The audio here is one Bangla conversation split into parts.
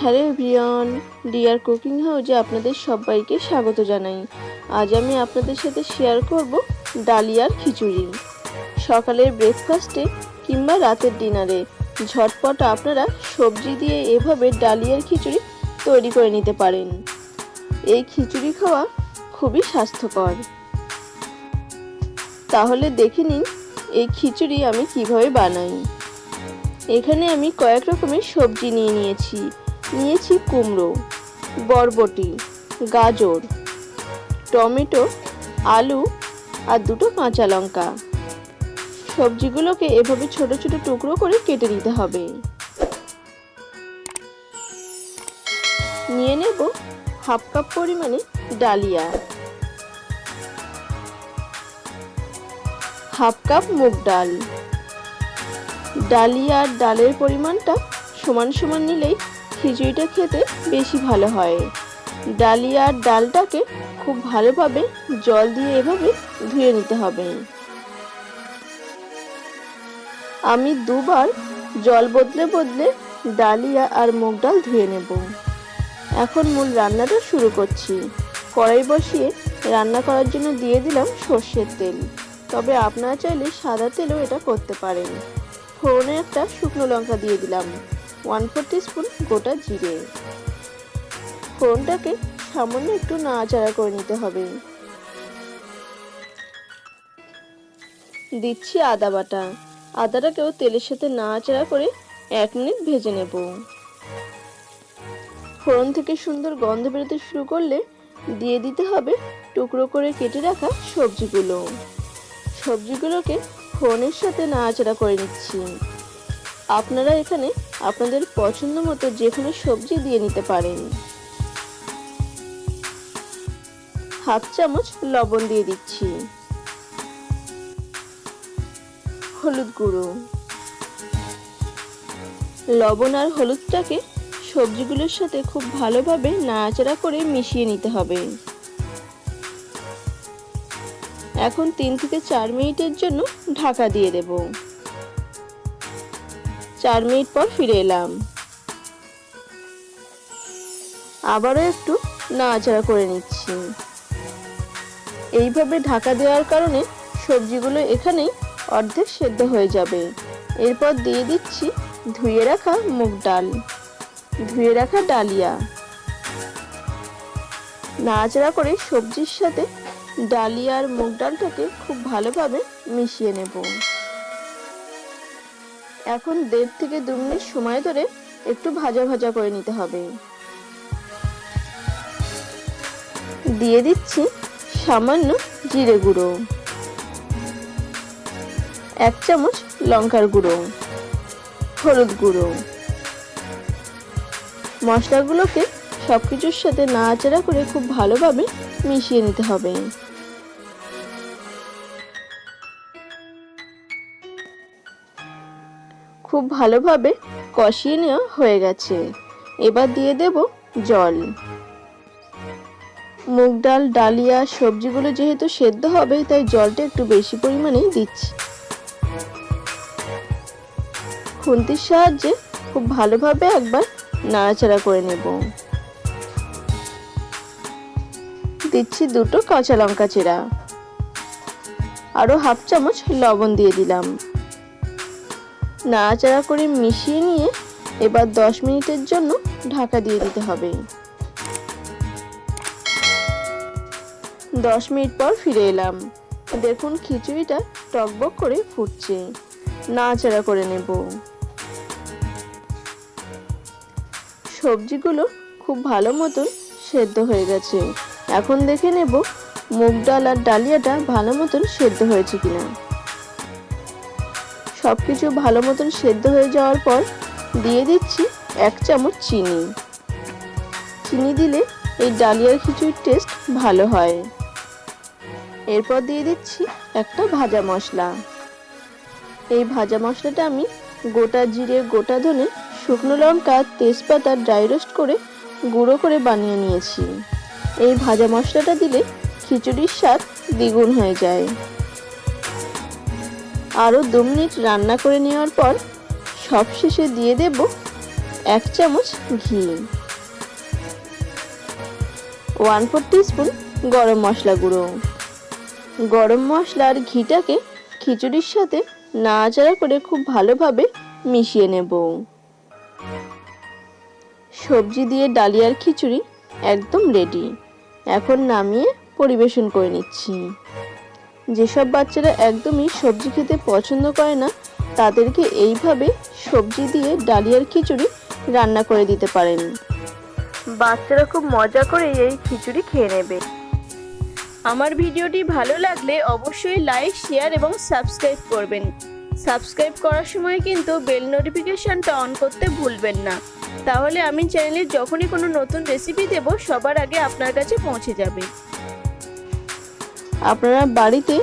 হ্যালো এভরিওয়ান, ডিয়ার কুকিং হাউজে আপনাদের সবাইকে স্বাগত জানাই। আজ আমি আপনাদের সাথে শেয়ার করব ডালিয়ার খিচুড়ি। সকালের ব্রেকফাস্টে কিংবা রাতের ডিনারে ঝটপট আপনারা সবজি দিয়ে এভাবে ডালিয়ার খিচুড়ি তৈরি করে নিতে পারেন। এই খিচুড়ি খাওয়া খুবই স্বাস্থ্যকর। তাহলে দেখে নিন এই খিচুড়ি আমি কীভাবে বানাই? এখানে আমি কয়েক রকমের সবজি নিয়ে নিয়েছি। নিয়েছি কুমড়ো, বরবটি, গাজর, টমেটো, আলু আর দুটো কাঁচা লঙ্কা। সবজিগুলোকে এভাবে ছোট ছোট টুকরো করে কেটে নিতে হবে। নিয়ে নেব হাফ কাপ পরিমাণে ডালিয়া। হাফ কাপ মুগ ডাল। ডালিয়া আর ডালের পরিমাণটা সমান সমান নিলেই খিচুড়িটা খেতে বেশি ভালো হয়। ডালিয়া আর ডালটাকে খুব ভালোভাবে জল দিয়ে এভাবে ধুয়ে নিতে হবে। আমি দুবার জল বদলে বদলে ডালিয়া আর মুগ ডাল ধুয়ে নেব। এখন মূল রান্নাটা শুরু করছি। কড়াই বসিয়ে রান্না করার জন্য দিয়ে দিলাম সর্ষের তেল। তবে আপনারা চাইলে সাদা তেলও এটা করতে পারেন। ফোড়নে একটা শুকনো লঙ্কা দিয়ে দিলাম ওয়ান ফোর স্পুন গোটা জিরে। ফোড়নটাকে সামান্য একটু নাড়াচাড়া করে নিতে হবে। দিচ্ছি আদা বাটা। আদাটাকেও তেলের সাথে নাড়াচাড়া করে এক মিনিট ভেজে নেব। ফোড়ন থেকে সুন্দর গন্ধ বেরোতে শুরু করলে দিয়ে দিতে হবে টুকরো করে কেটে রাখা সবজিগুলো। সবজিগুলোকে ফোনের সাথে নাড়াচাড়া করে নিচ্ছি। আপনারা এখানে আপনাদের পছন্দ মতো যে কোনো সবজি দিয়ে নিতে পারেন। হাফ চামচ লবণ দিয়ে দিচ্ছি। হলুদ গুঁড়ো। লবণ আর হলুদটাকে সবজিগুলোর সাথে খুব ভালোভাবে নাড়াচাড়া করে মিশিয়ে নিতে হবে। এখন তিন থেকে চার মিনিটের জন্য ঢাকা দিয়ে দেব। চার মিনিট পর ফিরে এলাম। আবারও একটু নাড়াচাড়া করে নিচ্ছি। এইভাবে ঢাকা দেওয়ার কারণে সবজিগুলো এখানেই অর্ধেক সেদ্ধ হয়ে যাবে। এরপর দিয়ে দিচ্ছি ধুয়ে রাখা মুগ ডাল। ধুয়ে রাখা ডালিয়া। নাড়াচাড়া করে সবজির সাথে ডালিয়া আর মুগ ডালটাকে খুব ভালোভাবে মিশিয়ে নেব। এখন দেড় থেকে দু মিনিট সময় ধরে একটু ভাজা ভাজা করে নিতে হবে। দিয়ে দিচ্ছি সামান্য জিরে গুঁড়ো। এক চামচ লঙ্কার গুঁড়ো, হলুদ গুঁড়ো। মশলাগুলোকে সব কিছুর সাথে নাড়াচাড়া করে খুব ভালোভাবে মিশিয়ে নিতে হবে। খুব ভালোভাবে কষিয়ে নেওয়া হয়ে গেছে। এবার দিয়ে দেব জল। মুগ ডাল, ডালিয়া, সবজিগুলো যেহেতু সেদ্ধ হবে, তাই জলটা একটু বেশি পরিমাণেই দিচ্ছি। খুন্তির সাহায্যে খুব ভালোভাবে একবার নাড়াচাড়া করে নেব। দিচ্ছি দুটো কাঁচা লঙ্কা চেরা আরও হাফ চামচ লবণ দিয়ে দিলাম। নাড়াচাড়া করে মিশিয়ে নিয়ে এবার দশ মিনিটের জন্য ঢাকা দিয়ে দিতে হবে। দশ মিনিট পর ফিরে এলাম। দেখুন খিচুড়িটা টকবক করে ফুটছে। নাড়াচাড়া করে নেব। সবজিগুলো খুব ভালো মতন সেদ্ধ হয়ে গেছে। এখন দেখে নেব মুগ ডাল আর ডালিয়াটা ভালো মতন সেদ্ধ হয়েছে কিনা। সব কিছু ভালো মতন সেদ্ধ হয়ে যাওয়ার পর দিয়ে দিচ্ছি এক চামচ চিনি। চিনি দিলে এই ডালিয়ার খিচুড়ির টেস্ট ভালো হয়। এরপর দিয়ে দিচ্ছি একটা ভাজা মশলা। এই ভাজা মশলাটা আমি গোটা জিরে, গোটা ধনে, শুকনো লঙ্কা, তেজপাতা ড্রাই রোস্ট করে গুঁড়ো করে বানিয়ে নিয়েছি। এই ভাজা মশলাটা দিলে খিচুড়ির স্বাদ দ্বিগুণ হয়ে যায়। আরও দু মিনিট রান্না করে নেওয়ার পর সবশেষে দিয়ে দেব এক চামচ ঘি। ওয়ান ফোর স্পুন গরম মশলা গুঁড়ো। গরম মশলা আর ঘিটাকে খিচুড়ির সাথে নাড়াচাড়া করে খুব ভালোভাবে মিশিয়ে নেব। সবজি দিয়ে ডালিয়ার খিচুড়ি একদম রেডি এখন নামিয়ে পরিবেশন করে নিচ্ছি। যেসব বাচ্চারা একদমই সবজি খেতে পছন্দ করে না, তাদেরকে এইভাবে সবজি দিয়ে ডালিয়ার খিচুড়ি রান্না করে দিতে পারেন। বাচ্চারা খুব মজা করে এই খিচুড়ি খেয়ে নেবে। আমার ভিডিওটি ভালো লাগলে অবশ্যই লাইক শেয়ার এবং সাবস্ক্রাইব করবেন। সাবস্ক্রাইব করার সময় কিন্তু বেল নোটিফিকেশানটা অন করতে ভুলবেন না। তাহলে আমি চ্যানেলে যখনই কোনো নতুন রেসিপি দেব, সবার আগে আপনার কাছে পৌঁছে যাবে। আপনারা বাড়িতে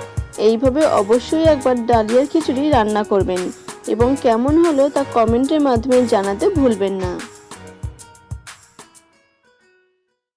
এইভাবে অবশ্যই একবার ডালিয়ার খিচুড়ি রান্না করবেন এবং কেমন হলো তা কমেন্টের মাধ্যমে জানাতে ভুলবেন না।